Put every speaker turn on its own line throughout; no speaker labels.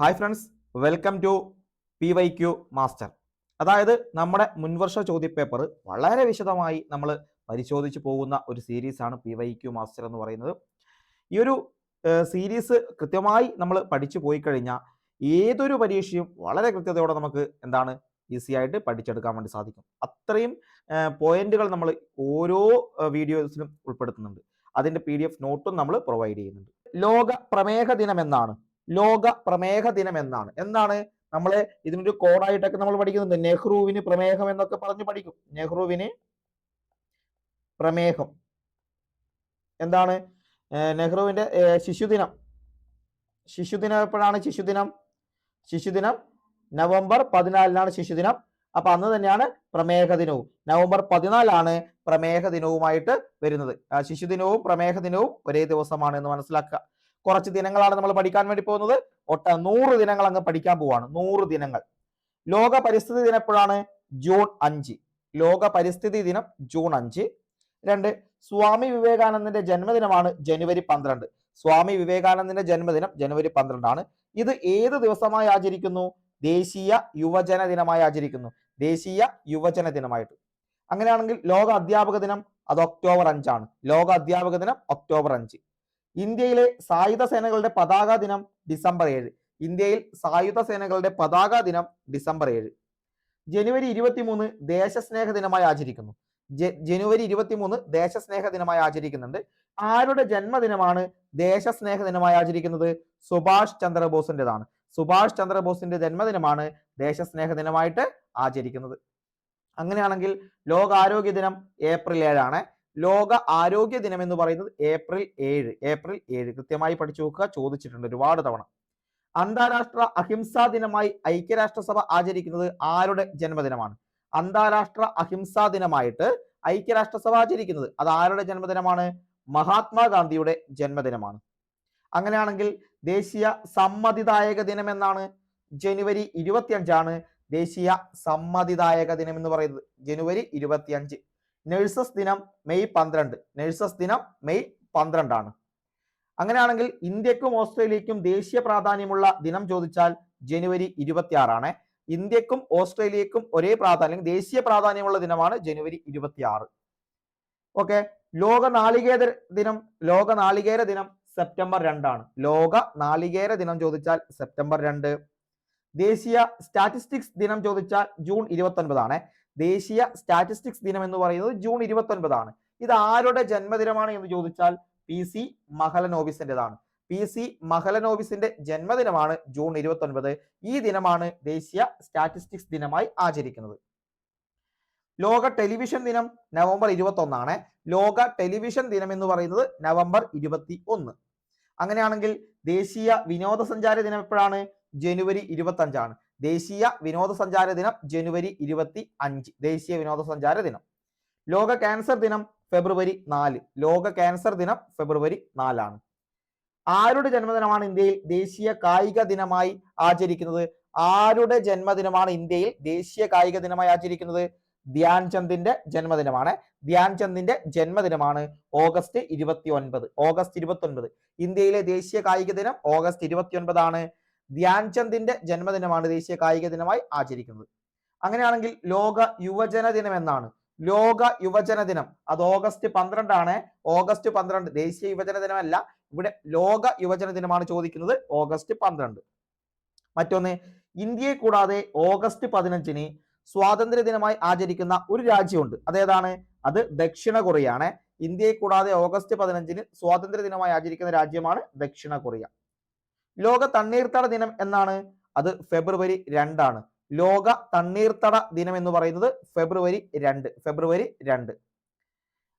Hi friends welcome to P Y Q master അതായത് നമ്മുടെ മുൻവർഷ ചോദ്യപേപ്പർ വളരെ വിശദമായി നമ്മൾ പരിശോധിച്ച് പോകുന്ന ഒരു സീരീസാണ് പി വൈ ക്യു മാസ്റ്റർ എന്ന് പറയുന്നത്. ഈ ഒരു സീരീസ് കൃത്യമായി നമ്മൾ പഠിച്ചു പോയി കഴിഞ്ഞാൽ ഏതൊരു പരീക്ഷയും വളരെ കൃത്യതയോടെ നമുക്ക് എന്താണ് ഈസി ആയിട്ട് പഠിച്ചെടുക്കാൻ വേണ്ടി സാധിക്കും. അത്രയും പോയിന്റുകൾ നമ്മൾ ഓരോ വീഡിയോസിലും ഉൾപ്പെടുത്തുന്നുണ്ട്. അതിന്റെ പി ഡി എഫ് നോട്ടും നമ്മൾ പ്രൊവൈഡ് ചെയ്യുന്നുണ്ട്. ലോക പ്രമേഹ ദിനം എന്നാണ്. ലോക പ്രമേഹ ദിനം എന്നാണ് എന്താണ്? നമ്മൾ ഇതിനൊരു കോഡായിട്ടൊക്കെ നമ്മൾ പഠിക്കുന്നുണ്ട്. നെഹ്റുവിന് പ്രമേഹം എന്നൊക്കെ പറഞ്ഞ് പഠിക്കും. നെഹ്റുവിന് പ്രമേഹം. എന്താണ്? നെഹ്റുവിന്റെ ശിശുദിനം. ശിശുദിനം എപ്പോഴാണ് ശിശുദിനം? ശിശുദിനം നവംബർ പതിനാലിനാണ് ശിശുദിനം. അപ്പൊ അന്ന് തന്നെയാണ് പ്രമേഹ ദിനവും നവംബർ പതിനാലാണ് പ്രമേഹ ദിനവുമായിട്ട് വരുന്നത് ശിശുദിനവും പ്രമേഹ ദിനവും ഒരേ ദിവസമാണ് എന്ന് മനസ്സിലാക്കുക. കുറച്ച് ദിനങ്ങളാണ് നമ്മൾ പഠിക്കാൻ വേണ്ടി പോകുന്നത്. ഒട്ട നൂറ് ദിനങ്ങൾ അങ്ങ് പഠിക്കാൻ പോവാണ്. നൂറ് ദിനങ്ങൾ. ലോക പരിസ്ഥിതി ദിനം എപ്പോഴാണ്? ജൂൺ അഞ്ച്. ലോക പരിസ്ഥിതി ദിനം ജൂൺ അഞ്ച്. രണ്ട് സ്വാമി വിവേകാനന്ദന്റെ ജന്മദിനമാണ് ജനുവരി പന്ത്രണ്ട്. സ്വാമി വിവേകാനന്ദന്റെ ജന്മദിനം ജനുവരി പന്ത്രണ്ടാണ്. ഇത് ഏത് ദിവസമായി ആചരിക്കുന്നു? ദേശീയ യുവജന ദിനമായി ആചരിക്കുന്നു. ദേശീയ യുവജന ദിനമായിട്ട്. അങ്ങനെയാണെങ്കിൽ ലോക അധ്യാപക ദിനം അത് ഒക്ടോബർ അഞ്ചാണ്. ലോക അധ്യാപക ദിനം ഒക്ടോബർ അഞ്ച്. ഇന്ത്യയിലെ സായുധ സേനകളുടെ പതാക ദിനം ഡിസംബർ ഏഴ്. ഇന്ത്യയിൽ സായുധ സേനകളുടെ പതാക ദിനം ഡിസംബർ ഏഴ്. ജനുവരി ഇരുപത്തിമൂന്ന് ദേശസ്നേഹ ദിനമായി ആചരിക്കുന്നു. ജനുവരി ഇരുപത്തിമൂന്ന് ദേശസ്നേഹ ദിനമായി ആചരിക്കുന്നുണ്ട്. ആരുടെ ജന്മദിനമാണ് ദേശസ്നേഹ ദിനമായി ആചരിക്കുന്നത്? സുഭാഷ് ചന്ദ്രബോസിന്റെതാണ് സുഭാഷ് ചന്ദ്രബോസിന്റെ ജന്മദിനമാണ് ദേശസ്നേഹ ദിനമായിട്ട് ആചരിക്കുന്നത്. അങ്ങനെയാണെങ്കിൽ ലോകാരോഗ്യ ദിനം ഏപ്രിൽ ഏഴാണ്. ലോക ആരോഗ്യ ദിനം എന്ന് പറയുന്നത് ഏപ്രിൽ ഏഴ് ഏപ്രിൽ ഏഴ്. കൃത്യമായി പഠിച്ചു നോക്കുക ചോദിച്ചിട്ടുണ്ട് ഒരുപാട് തവണ. അന്താരാഷ്ട്ര അഹിംസാ ദിനമായി ഐക്യരാഷ്ട്രസഭ ആചരിക്കുന്നത് ആരുടെ ജന്മദിനമാണ്? അന്താരാഷ്ട്ര അഹിംസാ ദിനമായിട്ട് ഐക്യരാഷ്ട്രസഭ ആചരിക്കുന്നത് അത് ആരുടെ ജന്മദിനമാണ്? മഹാത്മാഗാന്ധിയുടെ ജന്മദിനമാണ്. അങ്ങനെയാണെങ്കിൽ ദേശീയ സമ്മതിദായക ദിനം എന്നാണ് ജനുവരി ഇരുപത്തിയഞ്ചാണ് ദേശീയ സമ്മതിദായക ദിനം എന്ന് പറയുന്നത്. ജനുവരി ഇരുപത്തിയഞ്ച്. നഴ്സസ് ദിനം മെയ് പന്ത്രണ്ട്. നഴ്സസ് ദിനം മെയ് പന്ത്രണ്ടാണ്. അങ്ങനെയാണെങ്കിൽ ഇന്ത്യക്കും ഓസ്ട്രേലിയക്കും ദേശീയ പ്രാധാന്യമുള്ള ദിനം ചോദിച്ചാൽ ജനുവരി ഇരുപത്തിയാറാണ്. ഇന്ത്യക്കും ഓസ്ട്രേലിയക്കും ഒരേ പ്രാധാന്യം ദേശീയ പ്രാധാന്യമുള്ള ദിനമാണ് ജനുവരി ഇരുപത്തിയാറ്. ഓക്കെ. ലോക നാളികേര ദിനം ലോക നാളികേര ദിനം സെപ്റ്റംബർ രണ്ടാണ്. ലോക നാളികേര ദിനം ചോദിച്ചാൽ സെപ്റ്റംബർ രണ്ട്. ദേശീയ സ്റ്റാറ്റിസ്റ്റിക്സ് ദിനം ചോദിച്ചാൽ ജൂൺ ഇരുപത്തി ഒൻപതാണ് ദേശീയ സ്റ്റാറ്റിസ്റ്റിക്സ് ദിനം എന്ന് പറയുന്നത് ജൂൺ ഇരുപത്തി ഒൻപതാണ് ഇത് ആരുടെ ജന്മദിനമാണ് എന്ന് ചോദിച്ചാൽ പി സി മഹലനോബിസിന്റേതാണ് പി സി മഹലനോബിസിന്റെ ജന്മദിനമാണ് ജൂൺ ഇരുപത്തി ഒൻപത് ഈ ദിനമാണ് ദേശീയ സ്റ്റാറ്റിസ്റ്റിക്സ് ദിനമായി ആചരിക്കുന്നത്. ലോക ടെലിവിഷൻ ദിനം നവംബർ ഇരുപത്തി ഒന്നാണ് ലോക ടെലിവിഷൻ ദിനം എന്ന് പറയുന്നത് നവംബർ ഇരുപത്തി ഒന്ന് അങ്ങനെയാണെങ്കിൽ ദേശീയ വിനോദസഞ്ചാര ദിനം എപ്പോഴാണ്? ജനുവരി ഇരുപത്തി അഞ്ചാണ് ദേശീയ വിനോദസഞ്ചാര ദിനം ജനുവരി ഇരുപത്തി അഞ്ച്. ദേശീയ വിനോദസഞ്ചാര ദിനം. ലോക ക്യാൻസർ ദിനം ഫെബ്രുവരി നാല്. ലോക ക്യാൻസർ ദിനം ഫെബ്രുവരി നാലാണ്. ആരുടെ ജന്മദിനമാണ് ഇന്ത്യയിൽ ദേശീയ കായിക ദിനമായി ആചരിക്കുന്നത്? ആരുടെ ജന്മദിനമാണ് ഇന്ത്യയിൽ ദേശീയ കായിക ദിനമായി ആചരിക്കുന്നത്? ധ്യാൻചന്ദിന്റെ ജന്മദിനമാണ്. ധ്യാൻചന്ദിന്റെ ജന്മദിനമാണ് ഓഗസ്റ്റ് ഇരുപത്തി ഒൻപത് ഓഗസ്റ്റ് ഇരുപത്തി ഒൻപത് ഇന്ത്യയിലെ ദേശീയ കായിക ദിനം ഓഗസ്റ്റ് ഇരുപത്തി ഒൻപതാണ് ധ്യാൻ ചന്ദിന്റെ ജന്മദിനമാണ് ദേശീയ കായിക ദിനമായി ആചരിക്കുന്നത്. അങ്ങനെയാണെങ്കിൽ ലോക യുവജന ദിനം എന്നാണ്. ലോക യുവജന ദിനം. അത് ഓഗസ്റ്റ് പന്ത്രണ്ടാണ്. ഓഗസ്റ്റ് പന്ത്രണ്ട് ദേശീയ യുവജന ദിനമല്ല. ഇവിടെ ലോക യുവജന ദിനമാണ് ചോദിക്കുന്നത് ഓഗസ്റ്റ് പന്ത്രണ്ട്. മറ്റൊന്ന് ഇന്ത്യയെ കൂടാതെ ഓഗസ്റ്റ് പതിനഞ്ചിന് സ്വാതന്ത്ര്യ ദിനമായി ആചരിക്കുന്ന ഒരു രാജ്യമുണ്ട്. അതേതാണ് അത് ദക്ഷിണ കൊറിയ ആണ് ഇന്ത്യയെ കൂടാതെ ഓഗസ്റ്റ് പതിനഞ്ചിന് സ്വാതന്ത്ര്യ ദിനമായി ആചരിക്കുന്ന രാജ്യമാണ് ദക്ഷിണ കൊറിയ. ലോക തണ്ണീർത്തട ദിനം എന്നാണ്. അത് ഫെബ്രുവരി രണ്ടാണ്. ലോക തണ്ണീർത്തട ദിനം എന്ന് പറയുന്നത് ഫെബ്രുവരി രണ്ട് ഫെബ്രുവരി രണ്ട്.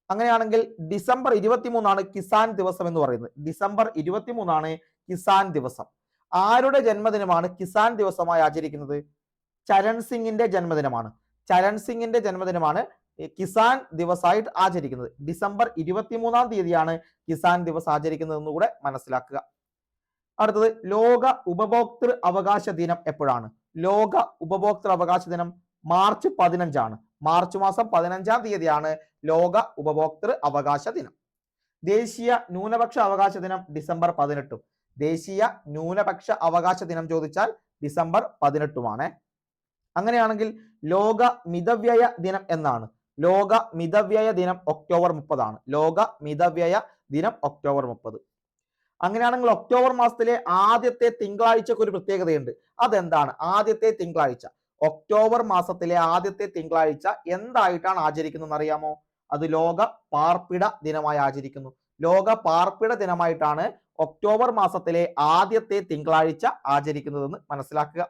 അങ്ങനെയാണെങ്കിൽ ഡിസംബർ ഇരുപത്തിമൂന്നാണ് കിസാൻ ദിവസം എന്ന് പറയുന്നത്. ഡിസംബർ ഇരുപത്തിമൂന്നാണ് കിസാൻ ദിവസം. ആരുടെ ജന്മദിനമാണ് കിസാൻ ദിവസമായി ആചരിക്കുന്നത്? ചരൺ സിംഗിന്റെ ജന്മദിനമാണ്. ചരൺ സിംഗിന്റെ ജന്മദിനമാണ് കിസാൻ ദിവസമായിട്ട് ആചരിക്കുന്നത്. ഡിസംബർ ഇരുപത്തിമൂന്നാം തീയതിയാണ് കിസാൻ ദിവസ് ആചരിക്കുന്നത് എന്നുകൂടെ മനസ്സിലാക്കുക. അടുത്തത് ലോക ഉപഭോക്തൃ അവകാശ ദിനം എപ്പോഴാണ്? ലോക ഉപഭോക്തൃ അവകാശ ദിനം മാർച്ച് പതിനഞ്ചാണ്. മാർച്ച് മാസം പതിനഞ്ചാം തീയതിയാണ് ലോക ഉപഭോക്തൃ അവകാശ ദിനം. ദേശീയ ന്യൂനപക്ഷ അവകാശ ദിനം ഡിസംബർ പതിനെട്ടും. ദേശീയ ന്യൂനപക്ഷ അവകാശ ദിനം ചോദിച്ചാൽ ഡിസംബർ പതിനെട്ടുമാണ്. അങ്ങനെയാണെങ്കിൽ ലോക മിതവ്യയ ദിനം എന്നാണ്. ലോക മിതവ്യയ ദിനം ഒക്ടോബർ മുപ്പതാണ്. ലോക മിതവ്യയ ദിനം ഒക്ടോബർ മുപ്പത്. അങ്ങനെയാണെങ്കിൽ ഒക്ടോബർ മാസത്തിലെ ആദ്യത്തെ തിങ്കളാഴ്ചക്ക് ഒരു പ്രത്യേകതയുണ്ട്. അതെന്താണ്? ആദ്യത്തെ തിങ്കളാഴ്ച. ഒക്ടോബർ മാസത്തിലെ ആദ്യത്തെ തിങ്കളാഴ്ച എന്തായിട്ടാണ് ആചരിക്കുന്നത് അറിയാമോ? അത് ലോക പാർപ്പിട ദിനമായി ആചരിക്കുന്നു. ലോക പാർപ്പിട ദിനമായിട്ടാണ് ഒക്ടോബർ മാസത്തിലെ ആദ്യത്തെ തിങ്കളാഴ്ച ആചരിക്കുന്നതെന്ന് മനസ്സിലാക്കുക.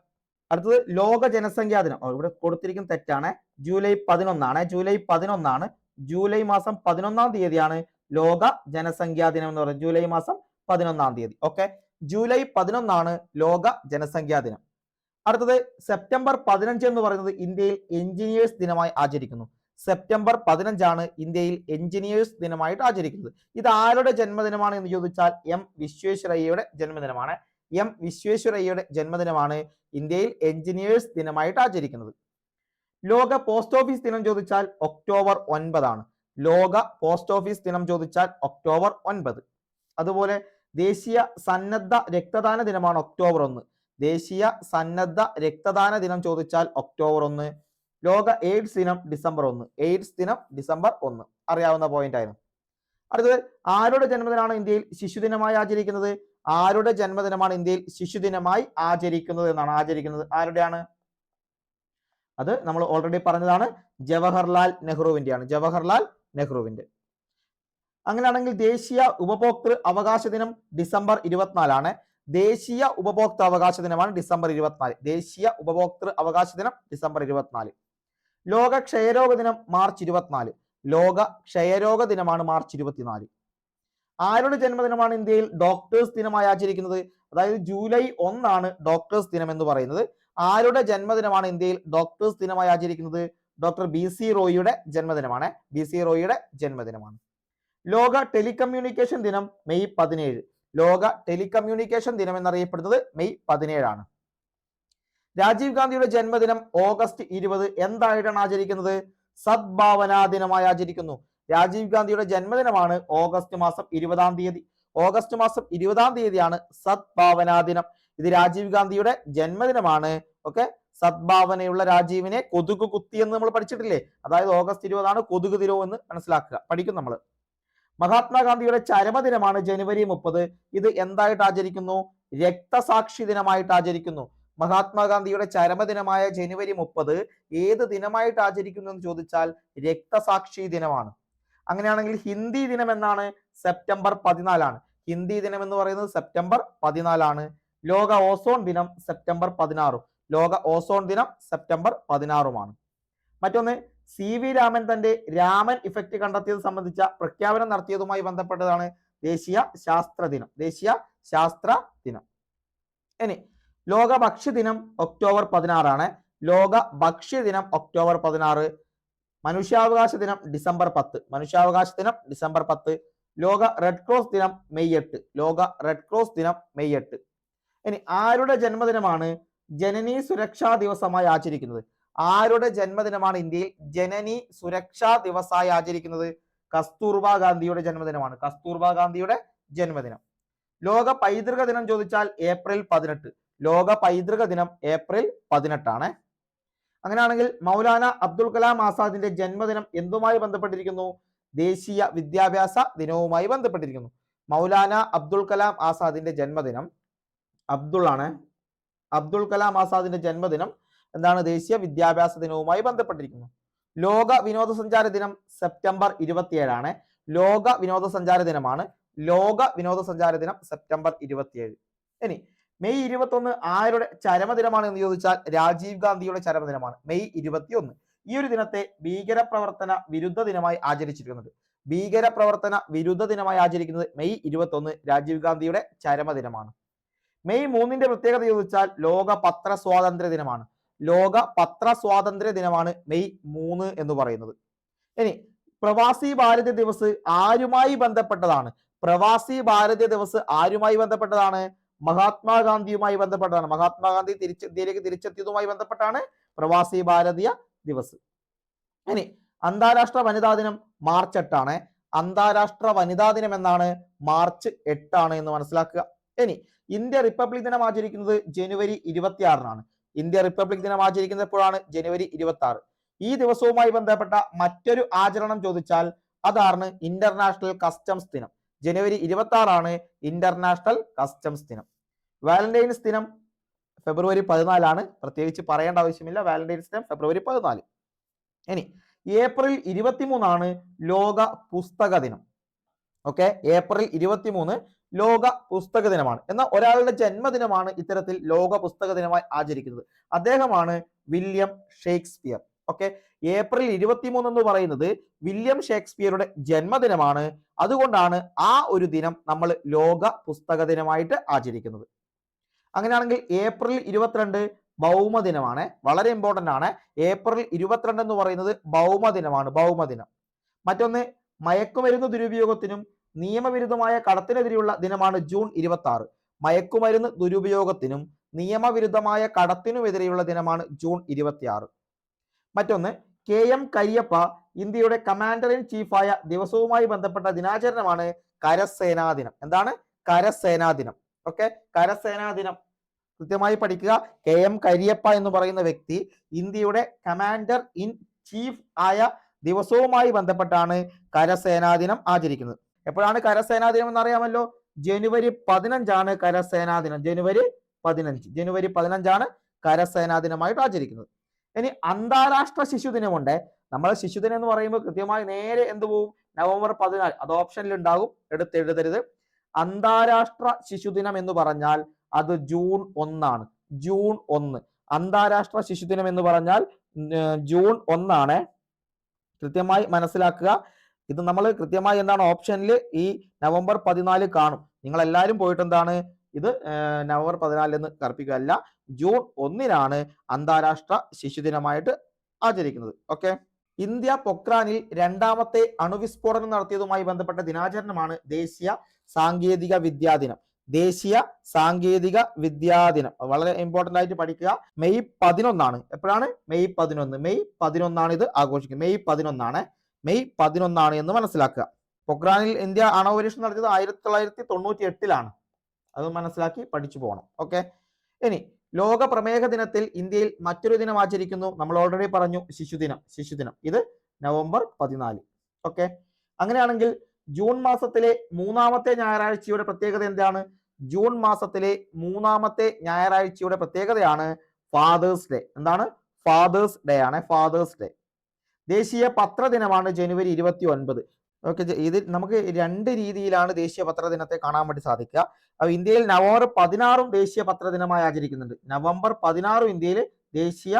അടുത്തത് ലോക ജനസംഖ്യാ ദിനം. ഇവിടെ കൊടുത്തിരിക്കുന്ന തെറ്റാണ്. ജൂലൈ പതിനൊന്നാണ്. ജൂലൈ പതിനൊന്നാണ്. ജൂലൈ മാസം പതിനൊന്നാം തീയതിയാണ് ലോക ജനസംഖ്യാ ദിനം എന്ന് പറയുന്നത്. ജൂലൈ മാസം പതിനൊന്നാം തീയതി. ഓക്കെ ജൂലൈ പതിനൊന്നാണ് ലോക ജനസംഖ്യാ ദിനം. അടുത്തത് സെപ്റ്റംബർ പതിനഞ്ച് എന്ന് പറയുന്നത് ഇന്ത്യയിൽ എഞ്ചിനീയേഴ്സ് ദിനമായി ആചരിക്കുന്നു. സെപ്റ്റംബർ പതിനഞ്ചാണ് ഇന്ത്യയിൽ എഞ്ചിനീയേഴ്സ് ദിനമായിട്ട് ആചരിക്കുന്നത്. ഇത് ആരുടെ ജന്മദിനമാണ് എന്ന് ചോദിച്ചാൽ എം വിശ്വേശ്വരയ്യയുടെ ജന്മദിനമാണ്. എം വിശ്വേശ്വരയ്യയുടെ ജന്മദിനമാണ് ഇന്ത്യയിൽ എഞ്ചിനീയേഴ്സ് ദിനമായിട്ട് ആചരിക്കുന്നത്. ലോക പോസ്റ്റ് ഓഫീസ് ദിനം ചോദിച്ചാൽ ഒക്ടോബർ ഒൻപതാണ്. ലോക പോസ്റ്റ് ഓഫീസ് ദിനം ചോദിച്ചാൽ ഒക്ടോബർ ഒൻപത്. അതുപോലെ ദേശീയ സന്നദ്ധ രക്തദാന ദിനമാണ് ഒക്ടോബർ ഒന്ന്. ദേശീയ സന്നദ്ധ രക്തദാന ദിനം ചോദിച്ചാൽ ഒക്ടോബർ ഒന്ന്. ലോക എയ്ഡ്സ് ദിനം ഡിസംബർ ഒന്ന്. എയ്ഡ്സ് ദിനം ഡിസംബർ ഒന്ന്. അറിയാവുന്ന പോയിന്റ് ആയിരുന്നു. അടുത്തത് ആരുടെ ജന്മദിനമാണ് ഇന്ത്യയിൽ ശിശുദിനമായി ആചരിക്കുന്നത്? ആരുടെ ജന്മദിനമാണ് ഇന്ത്യയിൽ ശിശുദിനമായി ആചരിക്കുന്നത് എന്നാണ് ആചരിക്കുന്നത്? ആരുടെയാണ്? അത് നമ്മൾ ഓൾറെഡി പറഞ്ഞതാണ് ജവഹർലാൽ നെഹ്റുവിന്റെയാണ് ജവഹർലാൽ നെഹ്റുവിന്റെ അങ്ങനെയാണെങ്കിൽ ദേശീയ ഉപഭോക്തൃ അവകാശ ദിനം ഡിസംബർ ഇരുപത്തിനാലാണ്. ദേശീയ ഉപഭോക്തൃ അവകാശ ദിനമാണ് ഡിസംബർ ഇരുപത്തിനാല്. ദേശീയ ഉപഭോക്തൃ അവകാശ ദിനം ഡിസംബർ ഇരുപത്തിനാല്. ലോക ക്ഷയരോഗ ദിനം മാർച്ച് ഇരുപത്തിനാല്. ലോക ക്ഷയരോഗ ദിനമാണ് മാർച്ച് ഇരുപത്തിനാല്. ആരുടെ ജന്മദിനമാണ് ഇന്ത്യയിൽ ഡോക്ടേഴ്സ് ദിനമായി ആചരിക്കുന്നത്? അതായത് ജൂലൈ ഒന്നാണ് ഡോക്ടേഴ്സ് ദിനം എന്ന് പറയുന്നത്. ആരുടെ ജന്മദിനമാണ് ഇന്ത്യയിൽ ഡോക്ടേഴ്സ് ദിനമായി ആചരിക്കുന്നത്? ഡോക്ടർ ബി സി റോയിയുടെ ജന്മദിനമാണ്. ബി സി റോയിയുടെ ജന്മദിനമാണ്. ലോക ടെലികമ്മ്യൂണിക്കേഷൻ ദിനം മെയ് പതിനേഴ്. ലോക ടെലികമ്മ്യൂണിക്കേഷൻ ദിനം എന്നറിയപ്പെടുന്നത് മെയ് പതിനേഴാണ്. രാജീവ് ഗാന്ധിയുടെ ജന്മദിനം ഓഗസ്റ്റ് ഇരുപത് എന്തായിട്ടാണ് ആചരിക്കുന്നത്? സദ്ഭാവനാ ദിനമായി ആചരിക്കുന്നു. രാജീവ് ഗാന്ധിയുടെ ജന്മദിനമാണ് ഓഗസ്റ്റ് മാസം ഇരുപതാം തീയതി. ഓഗസ്റ്റ് മാസം ഇരുപതാം തീയതിയാണ് സദ്ഭാവനാ ദിനം. ഇത് രാജീവ് ഗാന്ധിയുടെ ജന്മദിനമാണ്. ഓക്കെ? സദ്ഭാവനയുള്ള രാജീവിനെ കൊതുക് കുത്തി എന്ന് നമ്മൾ പഠിച്ചിട്ടില്ലേ? അതായത് ഓഗസ്റ്റ് ഇരുപതാണ് കൊതുക് ദിനവും എന്ന് മനസ്സിലാക്കുക. പഠിക്കും നമ്മൾ മഹാത്മാഗാന്ധിയുടെ ചരമദിനമാണ് ജനുവരി മുപ്പത്. ഇത് എന്തായിട്ട് ആചരിക്കുന്നു? രക്തസാക്ഷി ദിനമായിട്ട് ആചരിക്കുന്നു. മഹാത്മാഗാന്ധിയുടെ ചരമദിനമായ ജനുവരി മുപ്പത് ഏത് ദിനമായിട്ട് ആചരിക്കുന്നു എന്ന് ചോദിച്ചാൽ രക്തസാക്ഷി ദിനമാണ്. അങ്ങനെയാണെങ്കിൽ ഹിന്ദി ദിനം എന്നാണ് സെപ്റ്റംബർ പതിനാലാണ്. ഹിന്ദി ദിനം എന്ന് പറയുന്നത് സെപ്റ്റംബർ പതിനാലാണ്. ലോക ഓസോൺ ദിനം സെപ്റ്റംബർ പതിനാറും. ലോക ഓസോൺ ദിനം സെപ്റ്റംബർ പതിനാറുമാണ്. മറ്റൊന്ന് സി വി രാമൻ തന്റെ രാമൻ ഇഫക്റ്റ് കണ്ടെത്തിയത് സംബന്ധിച്ച പ്രഖ്യാപനം നടത്തിയതുമായി ബന്ധപ്പെട്ടതാണ് ദേശീയ ശാസ്ത്ര ദിനം. ദേശീയ ശാസ്ത്ര ദിനം. ഇനി ലോക ഭക്ഷ്യ ദിനം ഒക്ടോബർ പതിനാറാണ്. ലോക ഭക്ഷ്യ ദിനം ഒക്ടോബർ പതിനാറ്. മനുഷ്യാവകാശ ദിനം ഡിസംബർ പത്ത്. മനുഷ്യാവകാശ ദിനം ഡിസംബർ പത്ത്. ലോക റെഡ് ക്രോസ് ദിനം മെയ് എട്ട്. ലോക റെഡ് ക്രോസ് ദിനം മെയ് എട്ട്. ഇനി ആരുടെ ജന്മദിനമാണ് ജനനീ സുരക്ഷാ ദിവസമായി ആചരിക്കുന്നത്? ആരുടെ ജന്മദിനമാണ് ഇന്ത്യയിൽ ജനനി സുരക്ഷാ ദിവസമായി ആചരിക്കുന്നത്? കസ്തൂർബ ഗാന്ധിയുടെ ജന്മദിനമാണ്. കസ്തൂർബ ഗാന്ധിയുടെ ജന്മദിനം. ലോക പൈതൃക ദിനം ചോദിച്ചാൽ ഏപ്രിൽ പതിനെട്ട്. ലോക പൈതൃക ദിനം ഏപ്രിൽ പതിനെട്ടാണ്. അങ്ങനെയാണെങ്കിൽ മൗലാന അബ്ദുൽ കലാം ആസാദിന്റെ ജന്മദിനം എന്തുമായി ബന്ധപ്പെട്ടിരിക്കുന്നു? ദേശീയ വിദ്യാഭ്യാസ ദിനവുമായി ബന്ധപ്പെട്ടിരിക്കുന്നു. മൗലാന അബ്ദുൽ കലാം ആസാദിന്റെ ജന്മദിനം അബ്ദുൾ ആണ്. അബ്ദുൽ കലാം ആസാദിന്റെ ജന്മദിനം എന്താണ് ദേശീയ വിദ്യാഭ്യാസ ദിനവുമായി ബന്ധപ്പെട്ടിരിക്കുന്നു. ലോക വിനോദസഞ്ചാര ദിനം സെപ്റ്റംബർ ഇരുപത്തിയേഴാണ്. ലോക വിനോദസഞ്ചാര ദിനമാണ്. ലോക വിനോദസഞ്ചാര ദിനം സെപ്റ്റംബർ ഇരുപത്തിയേഴ്. ഇനി മെയ് ഇരുപത്തൊന്ന് ആരുടെ ചരമദിനമാണ് എന്ന് ചോദിച്ചാൽ രാജീവ് ഗാന്ധിയുടെ ചരമദിനമാണ്. മെയ് ഇരുപത്തിയൊന്ന്. ഈ ഒരു ദിനത്തെ ഭീകര പ്രവർത്തന വിരുദ്ധ ദിനമായി ആചരിച്ചിരിക്കുന്നത്. ഭീകരപ്രവർത്തന വിരുദ്ധ ദിനമായി ആചരിക്കുന്നത് മെയ് ഇരുപത്തൊന്ന് രാജീവ് ഗാന്ധിയുടെ ചരമദിനമാണ്. മെയ് മൂന്നിന്റെ പ്രത്യേകത ചോദിച്ചാൽ ലോക പത്ര സ്വാതന്ത്ര്യ ദിനമാണ്. ലോക പത്ര സ്വാതന്ത്ര്യ ദിനമാണ് മെയ് മൂന്ന് എന്ന് പറയുന്നത്. ഇനി പ്രവാസി ഭാരതീയ ദിവസ് ആരുമായി ബന്ധപ്പെട്ടതാണ്? പ്രവാസി ഭാരതീയ ദിവസ് ആരുമായി ബന്ധപ്പെട്ടതാണ്? മഹാത്മാഗാന്ധിയുമായി ബന്ധപ്പെട്ടതാണ്. മഹാത്മാഗാന്ധി തിരിച്ച് ഇന്ത്യയിലേക്ക് തിരിച്ചെത്തിയതുമായി ബന്ധപ്പെട്ടാണ് പ്രവാസി ഭാരതീയ ദിവസ്. ഇനി അന്താരാഷ്ട്ര വനിതാ ദിനം മാർച്ച് എട്ടാണ്. അന്താരാഷ്ട്ര വനിതാ ദിനം എന്നാണ് മാർച്ച് എട്ടാണ് എന്ന് മനസ്സിലാക്കുക. ഇനി ഇന്ത്യ റിപ്പബ്ലിക് ദിനം ആചരിക്കുന്നത് ജനുവരി ഇരുപത്തി ആറിനാണ് ഇന്ത്യ റിപ്പബ്ലിക് ദിനം ആചരിക്കുന്ന എപ്പോഴാണ് ജനുവരി ഇരുപത്തി ആറ് ഈ ദിവസവുമായി ബന്ധപ്പെട്ട മറ്റൊരു ആചരണം ചോദിച്ചാൽ അതാണ് ഇന്റർനാഷണൽ കസ്റ്റംസ് ദിനം. ജനുവരി ഇരുപത്തി ആറാണ് ഇന്റർനാഷണൽ കസ്റ്റംസ് ദിനം. വാലന്റൈൻസ് ദിനം ഫെബ്രുവരി പതിനാലാണ്. പ്രത്യേകിച്ച് പറയേണ്ട ആവശ്യമില്ല. വാലന്റൈൻസ് ദിനം ഫെബ്രുവരി പതിനാല്. ഇനി ഏപ്രിൽ ഇരുപത്തിമൂന്നാണ് ലോക പുസ്തക ദിനം. ഓക്കെ ഏപ്രിൽ ഇരുപത്തിമൂന്ന് ലോക പുസ്തക ദിനമാണ്. എന്നാൽ ഒരാളുടെ ജന്മദിനമാണ് ഇത്തരത്തിൽ ലോക പുസ്തക ദിനമായി ആചരിക്കുന്നത്. അദ്ദേഹമാണ് വില്യം ഷേക്സ്പിയർ. ഓക്കെ ഏപ്രിൽ ഇരുപത്തിമൂന്ന് എന്ന് പറയുന്നത് വില്യം ഷേക്സ്പിയറുടെ ജന്മദിനമാണ്. അതുകൊണ്ടാണ് ആ ഒരു ദിനം നമ്മൾ ലോക പുസ്തക ദിനമായിട്ട് ആചരിക്കുന്നത്. അങ്ങനെയാണെങ്കിൽ ഏപ്രിൽ ഇരുപത്തിരണ്ട് ഭൗമദിനമാണ് വളരെ ഇമ്പോർട്ടന്റ് ആണ്. ഏപ്രിൽ ഇരുപത്തിരണ്ട് എന്ന് പറയുന്നത് ഭൗമദിനമാണ് ഭൗമദിനം മറ്റൊന്ന് മയക്കുമരുന്ന് ദുരുപയോഗത്തിനും നിയമവിരുദ്ധമായ കടത്തിനെതിരെയുള്ള ദിനമാണ് ജൂൺ ഇരുപത്തി ആറ് മയക്കുമരുന്ന് ദുരുപയോഗത്തിനും നിയമവിരുദ്ധമായ കടത്തിനുമെതിരെയുള്ള ദിനമാണ് ജൂൺ ഇരുപത്തി ആറ് മറ്റൊന്ന് കെ എം കരിയപ്പ ഇന്ത്യയുടെ കമാൻഡർ ഇൻ ചീഫായ ദിവസവുമായി ബന്ധപ്പെട്ട ദിനാചരണമാണ് കരസേനാ ദിനം. എന്താണ്? കരസേനാ ദിനം. ഓക്കെ? കരസേനാ ദിനം. കൃത്യമായി പഠിക്കുക. കെ എം കരിയപ്പ എന്ന് പറയുന്ന വ്യക്തി ഇന്ത്യയുടെ കമാൻഡർ ഇൻ ചീഫ് ആയ ദിവസവുമായി ബന്ധപ്പെട്ടാണ് കരസേനാ ദിനം ആചരിക്കുന്നത്. എപ്പോഴാണ് കരസേനാ ദിനം എന്ന് അറിയാമല്ലോ ജനുവരി പതിനഞ്ചാണ് കരസേനാ ദിനം. ജനുവരി പതിനഞ്ച്. ജനുവരി പതിനഞ്ചാണ് കരസേനാ ദിനമായിട്ട് ആചരിക്കുന്നത്. ഇനി അന്താരാഷ്ട്ര ശിശുദിനമുണ്ട് നമ്മൾ ശിശുദിനം എന്ന് പറയുമ്പോൾ കൃത്യമായി നേരെ എന്ത് പോവും? നവംബർ പതിനാല്. അത് ഓപ്ഷനിൽ ഉണ്ടാകും. എടുത്തെഴുതരുത് അന്താരാഷ്ട്ര ശിശുദിനം എന്ന് പറഞ്ഞാൽ അത് ജൂൺ ഒന്നാണ്. ജൂൺ ഒന്ന്. അന്താരാഷ്ട്ര ശിശുദിനം എന്ന് പറഞ്ഞാൽ ജൂൺ ഒന്നാണ്. കൃത്യമായി മനസ്സിലാക്കുക. ഇത് നമ്മൾ കൃത്യമായി എന്താണ് ഓപ്ഷനിൽ ഈ നവംബർ പതിനാല് കാണും. നിങ്ങൾ എല്ലാവരും പോയിട്ട് എന്താണ് ഇത് നവംബർ പതിനാല് എന്ന് കർപ്പിക്കുക അല്ല ജൂൺ ഒന്നിനാണ് അന്താരാഷ്ട്ര ശിശുദിനമായിട്ട് ആചരിക്കുന്നത്. ഓക്കെ? ഇന്ത്യ പൊക്രാനിൽ രണ്ടാമത്തെ അണുവിസ്ഫോടനം നടത്തിയതുമായി ബന്ധപ്പെട്ട ദിനാചരണമാണ് ദേശീയ സാങ്കേതിക വിദ്യാദിനം ദേശീയ സാങ്കേതിക വിദ്യാദിനം. വളരെ ഇമ്പോർട്ടന്റ് ആയിട്ട് പഠിക്കുക. മെയ് പതിനൊന്നാണ്. എപ്പോഴാണ്? മെയ് പതിനൊന്ന്. മെയ് പതിനൊന്നാണ് ഇത് ആഘോഷിക്കുന്നത്. മെയ് പതിനൊന്നാണ്. മെയ് പതിനൊന്നാണ് എന്ന് മനസ്സിലാക്കുക. പൊക്രാനിൽ ഇന്ത്യ ആണവ പരീക്ഷണം നടത്തിയത് ആയിരത്തി തൊള്ളായിരത്തി തൊണ്ണൂറ്റി എട്ടിലാണ് അത് മനസ്സിലാക്കി പഠിച്ചു പോകണം. ഓക്കെ? ഇനി ലോക പ്രമേഹ ദിനത്തിൽ ഇന്ത്യയിൽ മറ്റൊരു ദിനം ആചരിക്കുന്നു. നമ്മൾ ഓൾറെഡി പറഞ്ഞു ശിശുദിനം. ശിശുദിനം. ഇത് നവംബർ പതിനാല്. ഓക്കെ? അങ്ങനെയാണെങ്കിൽ ജൂൺ മാസത്തിലെ മൂന്നാമത്തെ ഞായറാഴ്ചയുടെ പ്രത്യേകത എന്താണ്? ജൂൺ മാസത്തിലെ മൂന്നാമത്തെ ഞായറാഴ്ചയുടെ പ്രത്യേകതയാണ് ഫാദേഴ്സ് ഡേ എന്താണ്? ഫാദേഴ്സ് ഡേ ആണ്. ഫാദേഴ്സ് ഡേ ദേശീയ പത്ര ദിനമാണ് ജനുവരി ഇരുപത്തി ഒൻപത് ഓക്കെ ഇത് നമുക്ക് രണ്ട് രീതിയിലാണ് ദേശീയ പത്ര ദിനത്തെ കാണാൻ വേണ്ടി സാധിക്കുക. അപ്പൊ ഇന്ത്യയിൽ നവംബർ പതിനാറും ദേശീയ പത്ര ദിനമായി ആചരിക്കുന്നുണ്ട്. നവംബർ പതിനാറും ഇന്ത്യയിൽ ദേശീയ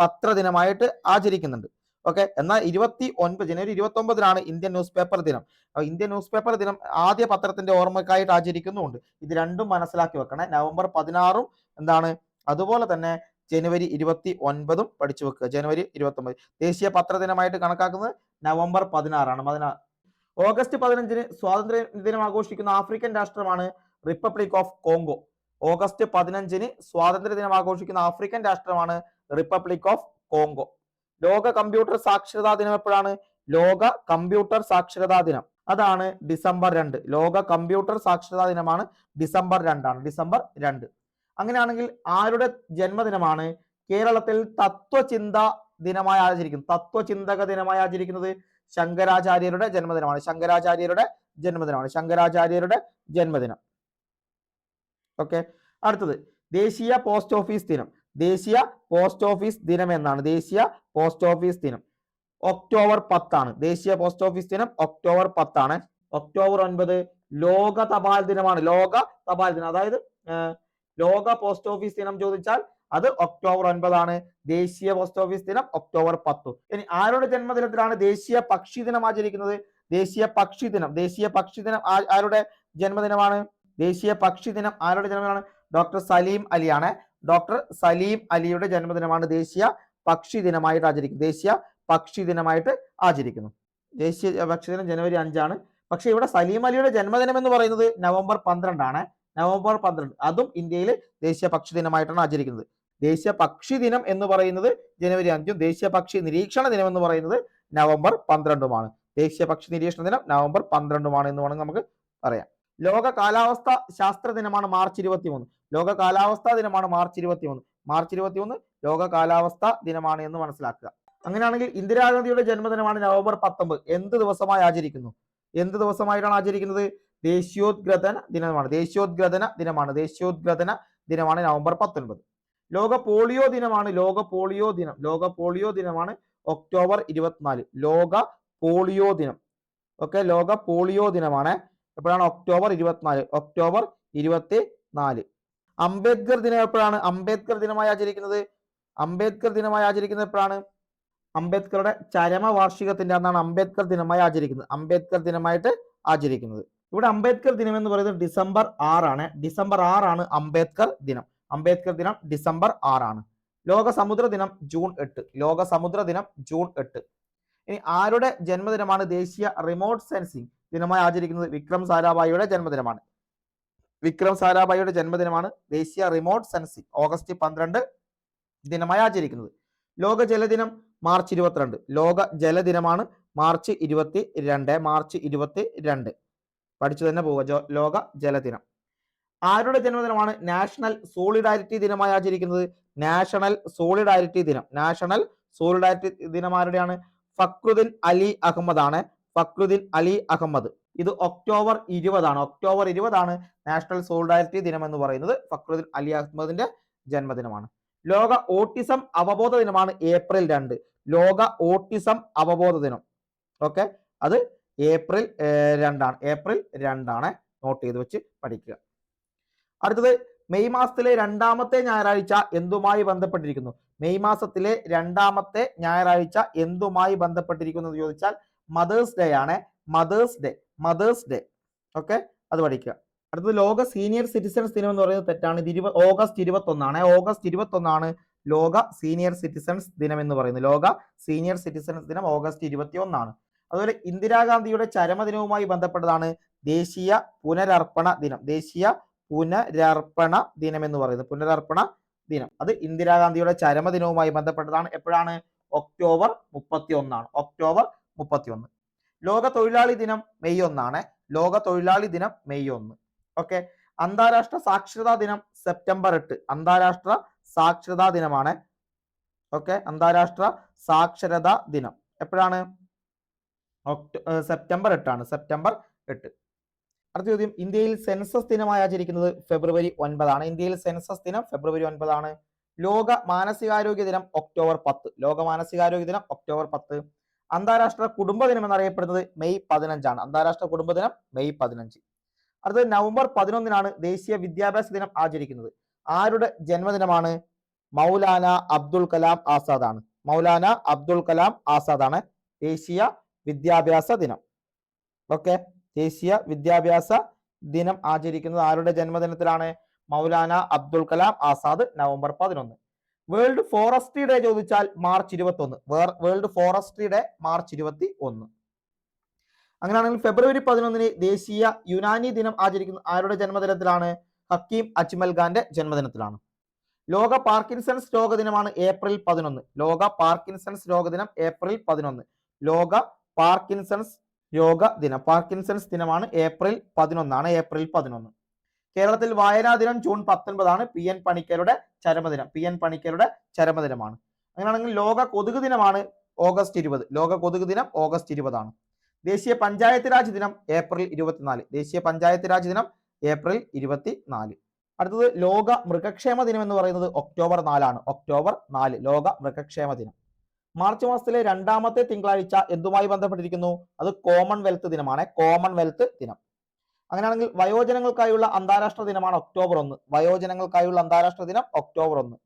പത്ര ദിനമായിട്ട് ആചരിക്കുന്നുണ്ട്. ഓക്കെ എന്നാൽ ഇരുപത്തി ഒൻപത് ജനുവരി ഇരുപത്തി ഒമ്പതിനാണ് ഇന്ത്യൻ ന്യൂസ് പേപ്പർ ദിനം ഇന്ത്യൻ ന്യൂസ് പേപ്പർ ദിനം ആദ്യ പത്രത്തിന്റെ ഓർമ്മക്കായിട്ട് ആചരിക്കുന്നുമുണ്ട്. ഇത് രണ്ടും മനസ്സിലാക്കി വെക്കണേ. നവംബർ പതിനാറും എന്താണ്? അതുപോലെ തന്നെ ജനുവരി ഇരുപത്തി ഒൻപതും പഠിച്ചു വെക്കുക. ജനുവരി ഇരുപത്തി ഒമ്പത് ദേശീയ പത്രദിനമായിട്ട് കണക്കാക്കുന്നത് നവംബർ പതിനാറാണ്. പതിനാറ് ഓഗസ്റ്റ് പതിനഞ്ചിന് സ്വാതന്ത്ര്യ ദിനം ആഘോഷിക്കുന്ന ആഫ്രിക്കൻ രാഷ്ട്രമാണ് റിപ്പബ്ലിക് ഓഫ് കോങ്കോ. ഓഗസ്റ്റ് പതിനഞ്ചിന് സ്വാതന്ത്ര്യ ദിനം ആഘോഷിക്കുന്ന ആഫ്രിക്കൻ രാഷ്ട്രമാണ് റിപ്പബ്ലിക് ഓഫ് കോങ്കോ. ലോക കമ്പ്യൂട്ടർ സാക്ഷരതാ ദിനം എപ്പോഴാണ്? ലോക കമ്പ്യൂട്ടർ സാക്ഷരതാ ദിനം. അതാണ് ഡിസംബർ രണ്ട്. ലോക കമ്പ്യൂട്ടർ സാക്ഷരതാ ദിനമാണ് ഡിസംബർ രണ്ടാണ്. ഡിസംബർ രണ്ട്. അങ്ങനെയാണെങ്കിൽ ആരുടെ ജന്മദിനമാണ്? കേരളത്തിൽ തത്വചിന്ത ദിനമായി ആചരിക്കുന്നത് തത്വചിന്തക ദിനമായി ആചരിക്കുന്നത് ശങ്കരാചാര്യരുടെ ജന്മദിനമാണ്. ശങ്കരാചാര്യരുടെ ജന്മദിനമാണ്. ശങ്കരാചാര്യരുടെ ജന്മദിനം. ഓക്കെ. അടുത്തത്. ദേശീയ പോസ്റ്റ് ഓഫീസ് ദിനം. ദേശീയ പോസ്റ്റ് ഓഫീസ് ദിനം എന്നാണ്. ദേശീയ പോസ്റ്റ് ഓഫീസ് ദിനം. ഒക്ടോബർ പത്താണ്. ദേശീയ പോസ്റ്റ് ഓഫീസ് ദിനം ഒക്ടോബർ പത്താണ്. ഒക്ടോബർ ഒൻപത് ലോക തപാൽ ദിനമാണ്. ലോക തപാൽ ദിനം. അതായത് ലോക പോസ്റ്റ് ഓഫീസ് ദിനം ചോദിച്ചാൽ അത് ഒക്ടോബർ ഒൻപതാണ്. ദേശീയ പോസ്റ്റ് ഓഫീസ് ദിനം ഒക്ടോബർ പത്ത്. ഇനി ആരുടെ ജന്മദിനത്തിലാണ് ദേശീയ പക്ഷി ദിനം ആചരിക്കുന്നത്? ദേശീയ പക്ഷി ദിനം. ദേശീയ പക്ഷി ദിനം ആരുടെ ജന്മദിനമാണ്? ദേശീയ പക്ഷി ദിനം ആരുടെ ജന്മദിനമാണ്? ഡോക്ടർ സലീം അലിയാണ്. ഡോക്ടർ സലീം അലിയുടെ ജന്മദിനമാണ് ദേശീയ പക്ഷി ദിനമായിട്ട് ആചരിക്കുന്നത്. ദേശീയ പക്ഷി ദിനമായിട്ട് ആചരിക്കുന്നു. ദേശീയ പക്ഷി ദിനം ജനുവരി അഞ്ചാണ്. പക്ഷേ ഇവിടെ സലീം അലിയുടെ ജന്മദിനം എന്ന് പറയുന്നത് നവംബർ പന്ത്രണ്ടാണ്. നവംബർ പന്ത്രണ്ട്. അതും ഇന്ത്യയിൽ ദേശീയ പക്ഷി ദിനമായിട്ടാണ് ആചരിക്കുന്നത്. ദേശീയ പക്ഷി ദിനം എന്ന് പറയുന്നത് ജനുവരി അഞ്ചും ദേശീയ പക്ഷി നിരീക്ഷണ ദിനം എന്ന് പറയുന്നത് നവംബർ പന്ത്രണ്ടുമാണ്. ദേശീയ പക്ഷി നിരീക്ഷണ ദിനം നവംബർ പന്ത്രണ്ടുമാണ് എന്ന് വേണമെങ്കിൽ നമുക്ക് പറയാം. ലോക കാലാവസ്ഥ ശാസ്ത്ര ദിനമാണ് മാർച്ച് ഇരുപത്തി മൂന്ന് ലോക കാലാവസ്ഥാ ദിനമാണ് മാർച്ച് ഇരുപത്തി മൂന്ന് മാർച്ച് ഇരുപത്തി മൂന്ന് ലോക കാലാവസ്ഥ ദിനമാണ് എന്ന് മനസ്സിലാക്കുക. അങ്ങനെയാണെങ്കിൽ ഇന്ദിരാഗാന്ധിയുടെ ജന്മദിനമാണ് നവംബർ പത്തൊമ്പത്. എന്ത് ദിവസമായി ആചരിക്കുന്നു? എന്ത് ദിവസമായിട്ടാണ് ആചരിക്കുന്നത്? ദേശീയോദ്ഗ്രഥന ദിനമാണ്. ദേശീയോദ്ഗ്രഥന ദിനമാണ്. ദേശീയോദ്ഗ്രഥന ദിനമാണ് നവംബർ പത്തൊൻപത്. ലോക പോളിയോ ദിനമാണ്. ലോക പോളിയോ ദിനം. ലോക പോളിയോ ദിനമാണ് ഒക്ടോബർ ഇരുപത്തിനാല്. ലോക പോളിയോ ദിനം. ഓക്കെ ലോക പോളിയോ ദിനമാണ് എപ്പോഴാണ്? ഒക്ടോബർ ഇരുപത്തിനാല്. ഒക്ടോബർ ഇരുപത്തി നാല് അംബേദ്കർ ദിനം എപ്പോഴാണ്? അംബേദ്കർ ദിനമായി ആചരിക്കുന്നത്? അംബേദ്കർ ദിനമായി ആചരിക്കുന്നത് എപ്പോഴാണ്? അംബേദ്കറുടെ ചരമവാർഷികത്തിന്റെ അന്നാണ് അംബേദ്കർ ദിനമായി ആചരിക്കുന്നത്. അംബേദ്കർ ദിനമായിട്ട് ആചരിക്കുന്നത്. ഇവിടെ അംബേദ്കർ ദിനം എന്ന് പറയുന്നത് ഡിസംബർ ആറാണ്. ഡിസംബർ ആറാണ് അംബേദ്കർ ദിനം. അംബേദ്കർ ദിനം ഡിസംബർ ആറാണ്. ലോക സമുദ്ര ദിനം ജൂൺ എട്ട്. ലോക സമുദ്ര ദിനം ജൂൺ എട്ട്. ഇനി ആരുടെ ജന്മദിനമാണ് ദേശീയ റിമോട്ട് സെൻസിംഗ് ദിനമായി ആചരിക്കുന്നത് വിക്രം സാരാഭായിയുടെ ജന്മദിനമാണ്. വിക്രം സാരാഭായിയുടെ ജന്മദിനമാണ് ദേശീയ റിമോട്ട് സെൻസിംഗ് ഓഗസ്റ്റ് പന്ത്രണ്ട് ദിനമായി ആചരിക്കുന്നത്. ലോക ജലദിനം മാർച്ച് ഇരുപത്തിരണ്ട്. ലോക ജലദിനമാണ് മാർച്ച് ഇരുപത്തി രണ്ട് മാർച്ച് ഇരുപത്തി രണ്ട് പഠിച്ചു തന്നെ പോവുക. ലോക ജലദിനം ആരുടെ ജന്മദിനമാണ് നാഷണൽ സോളിഡാരിറ്റി ദിനമായി ആചരിക്കുന്നത്? നാഷണൽ സോളിഡാരിറ്റി ദിനം. നാഷണൽ സോളിഡാരിറ്റി ദിനം ആരുടെയാണ്? ഫക്രുദ്ദീൻ അലി അഹമ്മദ് ആണ് ഫക്രുദ്ദീൻ അലി അഹമ്മദ്. ഇത് ഒക്ടോബർ ഇരുപതാണ്. ഒക്ടോബർ ഇരുപതാണ് നാഷണൽ സോളിഡാരിറ്റി ദിനം എന്ന് പറയുന്നത് ഫക്രുദ്ദീൻ അലി അഹമ്മദിന്റെ ജന്മദിനമാണ്. ലോക ഓട്ടിസം അവബോധ ദിനമാണ് ഏപ്രിൽ രണ്ട്. ലോക ഓട്ടിസം അവബോധ ദിനം. ഓക്കെ? അത് ഏപ്രിൽ രണ്ടാണ്. ഏപ്രിൽ രണ്ടാണ് നോട്ട് ചെയ്ത് വെച്ച് പഠിക്കുക. അടുത്തത് മെയ് മാസത്തിലെ രണ്ടാമത്തെ ഞായറാഴ്ച എന്തുമായി ബന്ധപ്പെട്ടിരിക്കുന്നു? മെയ് മാസത്തിലെ രണ്ടാമത്തെ ഞായറാഴ്ച എന്തുമായി ബന്ധപ്പെട്ടിരിക്കുന്നു എന്ന് ചോദിച്ചാൽ മദേഴ്സ് ഡേ ആണ് mother's day mother's day okay അത് പഠിക്കുക. അടുത്തത് ലോക സീനിയർ സിറ്റിസൺസ് ദിനം എന്ന് പറയുന്നത് തെറ്റാണ്. ഇത് ഇരുപത് ഓഗസ്റ്റ് ഇരുപത്തി ഒന്നാണ് ഓഗസ്റ്റ് ഇരുപത്തി ഒന്നാണ് ലോക സീനിയർ സിറ്റിസൺസ് ദിനം എന്ന് പറയുന്നത്. ലോക സീനിയർ സിറ്റിസൺസ് ദിനം ഓഗസ്റ്റ് ഇരുപത്തി ഒന്നാണ് അതുപോലെ ഇന്ദിരാഗാന്ധിയുടെ ചരമദിനവുമായി ബന്ധപ്പെട്ടതാണ് ദേശീയ പുനരർപ്പണ ദിനം. ദേശീയ പുനരർപ്പണ ദിനം എന്ന് പറയുന്നത്. പുനരർപ്പണ ദിനം. അത് ഇന്ദിരാഗാന്ധിയുടെ ചരമദിനവുമായി ബന്ധപ്പെട്ടതാണ്. എപ്പോഴാണ്? ഒക്ടോബർ മുപ്പത്തി ഒന്നാണ് ഒക്ടോബർ മുപ്പത്തി ഒന്ന് ലോക തൊഴിലാളി ദിനം മെയ് ഒന്നാണ്. ലോക തൊഴിലാളി ദിനം മെയ് ഒന്ന്. ഓക്കെ? അന്താരാഷ്ട്ര സാക്ഷരതാ ദിനം സെപ്റ്റംബർ എട്ട്. അന്താരാഷ്ട്ര സാക്ഷരതാ ദിനമാണ്. ഓക്കെ? അന്താരാഷ്ട്ര സാക്ഷരതാ ദിനം. എപ്പോഴാണ്? ഒക്ടോ സെപ്റ്റംബർ എട്ടാണ്. സെപ്റ്റംബർ എട്ട്. അടുത്ത ചോദ്യം. ഇന്ത്യയിൽ സെൻസസ് ദിനമായി ആചരിക്കുന്നത് ഫെബ്രുവരി ഒൻപതാണ്. ഇന്ത്യയിൽ സെൻസസ് ദിനം ഫെബ്രുവരി ഒൻപതാണ്. ലോക മാനസികാരോഗ്യ ദിനം ഒക്ടോബർ പത്ത്. ലോക മാനസികാരോഗ്യ ദിനം ഒക്ടോബർ പത്ത്. അന്താരാഷ്ട്ര കുടുംബ ദിനം എന്നറിയപ്പെടുന്നത് മെയ് പതിനഞ്ചാണ്. അന്താരാഷ്ട്ര കുടുംബ ദിനം മെയ് പതിനഞ്ച്. അടുത്തത് നവംബർ പതിനൊന്നിനാണ് ദേശീയ വിദ്യാഭ്യാസ ദിനം ആചരിക്കുന്നത്. ആരുടെ ജന്മദിനമാണ്? മൗലാന അബ്ദുൽ കലാം ആസാദ് ആണ് മൗലാന അബ്ദുൽ കലാം ആസാദ് ആണ് ദേശീയ വിദ്യാഭ്യാസ ദിനം. ഓക്കെ. ദേശീയ വിദ്യാഭ്യാസ ദിനം ആചരിക്കുന്നത് ആരുടെ ജന്മദിനത്തിലാണ്? മൗലാന അബ്ദുൽ കലാം ആസാദ് നവംബർ പതിനൊന്ന്. വേൾഡ് ഫോറസ്ട്രി ഡേ ചോദിച്ചാൽ മാർച്ച് ഇരുപത്തി ഒന്ന് വേൾഡ് ഫോറസ്ട്രി ഡേ മാർച്ച് ഇരുപത്തി ഒന്ന് അങ്ങനെയാണെങ്കിൽ ഫെബ്രുവരി പതിനൊന്നിന് ദേശീയ യുനാനി ദിനം ആചരിക്കുന്ന ആരുടെ ജന്മദിനത്തിലാണ്? ഹക്കീം അജ്മൽ ഖാന്റെ ജന്മദിനത്തിലാണ്. ലോക പാർക്കിൻസൺസ് രോഗ ദിനമാണ് ഏപ്രിൽ പതിനൊന്ന്. ലോക പാർക്കിൻസൺസ് രോഗ ദിനം ഏപ്രിൽ പതിനൊന്ന്. ലോക പാർക്കിൻസൺസ് രോഗ ദിനം. പാർക്കിൻസൺസ് ദിനമാണ് ഏപ്രിൽ പതിനൊന്നാണ് ഏപ്രിൽ പതിനൊന്ന്. കേരളത്തിൽ വായനാ ദിനം ജൂൺ പത്തൊൻപതാണ്. പി എൻ പണിക്കരുടെ ചരമദിനം. പി എൻ പണിക്കരുടെ ചരമദിനമാണ്. അങ്ങനെയാണെങ്കിൽ ലോക കൊതുക് ദിനമാണ് ഓഗസ്റ്റ് ഇരുപത്. ലോക കൊതുക് ദിനം ഓഗസ്റ്റ് ഇരുപതാണ്. ദേശീയ പഞ്ചായത്ത് രാജ് ദിനം ഏപ്രിൽ ഇരുപത്തിനാല്. ദേശീയ പഞ്ചായത്ത് രാജ് ദിനം ഏപ്രിൽ ഇരുപത്തി നാല് അടുത്തത് ലോക മൃഗക്ഷേമ ദിനം എന്ന് പറയുന്നത് ഒക്ടോബർ നാലാണ്. ഒക്ടോബർ നാല് ലോക മൃഗക്ഷേമ ദിനം. മാർച്ച് മാസത്തിലെ രണ്ടാമത്തെ തിങ്കളാഴ്ച എന്തുമായി ബന്ധപ്പെട്ടിരിക്കുന്നു? അത് കോമൺവെൽത്ത് ദിനമാണ്. കോമൺവെൽത്ത് ദിനം. അങ്ങനെയാണെങ്കിൽ വയോജനങ്ങൾക്കായുള്ള അന്താരാഷ്ട്ര ദിനമാണ് ഒക്ടോബർ ഒന്ന്. വയോജനങ്ങൾക്കായുള്ള അന്താരാഷ്ട്ര ദിനം ഒക്ടോബർ ഒന്ന്.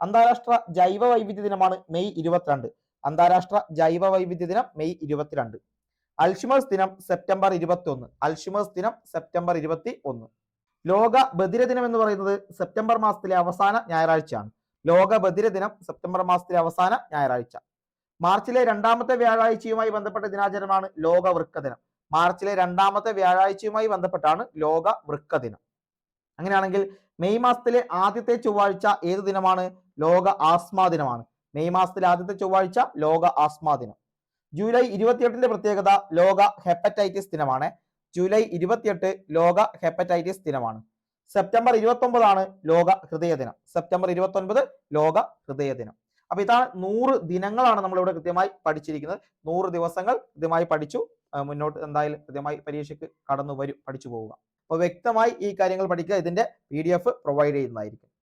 അന്താരാഷ്ട്ര ജൈവ വൈവിധ്യ ദിനമാണ് മെയ് ഇരുപത്തിരണ്ട്. അന്താരാഷ്ട്ര ജൈവ വൈവിധ്യ ദിനം മെയ് ഇരുപത്തിരണ്ട്. അൽഷിമേഴ്സ് ദിനം സെപ്റ്റംബർ ഇരുപത്തി ഒന്ന് അൽഷിമേഴ്സ് ദിനം സെപ്റ്റംബർ ഇരുപത്തി ഒന്ന് ലോക ബദിര ദിനം എന്ന് പറയുന്നത് സെപ്റ്റംബർ മാസത്തിലെ അവസാന ഞായറാഴ്ചയാണ്. ലോക ബദിര ദിനം സെപ്റ്റംബർ മാസത്തിലെ അവസാന ഞായറാഴ്ച. മാർച്ചിലെ രണ്ടാമത്തെ വ്യാഴാഴ്ചയുമായി ബന്ധപ്പെട്ട ദിനാചരണമാണ് ലോക വൃക്ക ദിനം. മാർച്ചിലെ രണ്ടാമത്തെ വ്യാഴാഴ്ചയുമായി ബന്ധപ്പെട്ടാണ് ലോക വൃക്ക ദിനം. അങ്ങനെയാണെങ്കിൽ മെയ് മാസത്തിലെ ആദ്യത്തെ ചൊവ്വാഴ്ച ഏത് ദിനമാണ്? ലോക ആസ്മാ ദിനമാണ്. മെയ് മാസത്തിലെ ആദ്യത്തെ ചൊവ്വാഴ്ച ലോക ആസ്മാ ദിനം. ജൂലൈ ഇരുപത്തിയെട്ടിന്റെ പ്രത്യേകത ലോക ഹെപ്പറ്റൈറ്റിസ് ദിനമാണ്. ജൂലൈ ഇരുപത്തിയെട്ട് ലോക ഹെപ്പറ്റൈറ്റിസ് ദിനമാണ്. സെപ്റ്റംബർ ഇരുപത്തൊമ്പതാണ് ലോക ഹൃദയ ദിനം. സെപ്റ്റംബർ ഇരുപത്തൊൻപത് ലോക ഹൃദയ ദിനം. അപ്പൊ ഇതാണ് നൂറ് ദിനങ്ങളാണ് നമ്മളിവിടെ കൃത്യമായി പഠിച്ചിരിക്കുന്നത്. നൂറ് ദിവസങ്ങൾ കൃത്യമായി പഠിച്ചു. മുന്നോട്ട് എന്തായാലും കൃത്യമായി പരീക്ഷയ്ക്ക് കടന്നു വരും പഠിച്ചു പോവുക അപ്പോൾ വ്യക്തമായി ഈ കാര്യങ്ങൾ പഠിക്കുക ഇതിന്റെ പി പ്രൊവൈഡ് ചെയ്യുന്നതായിരിക്കും.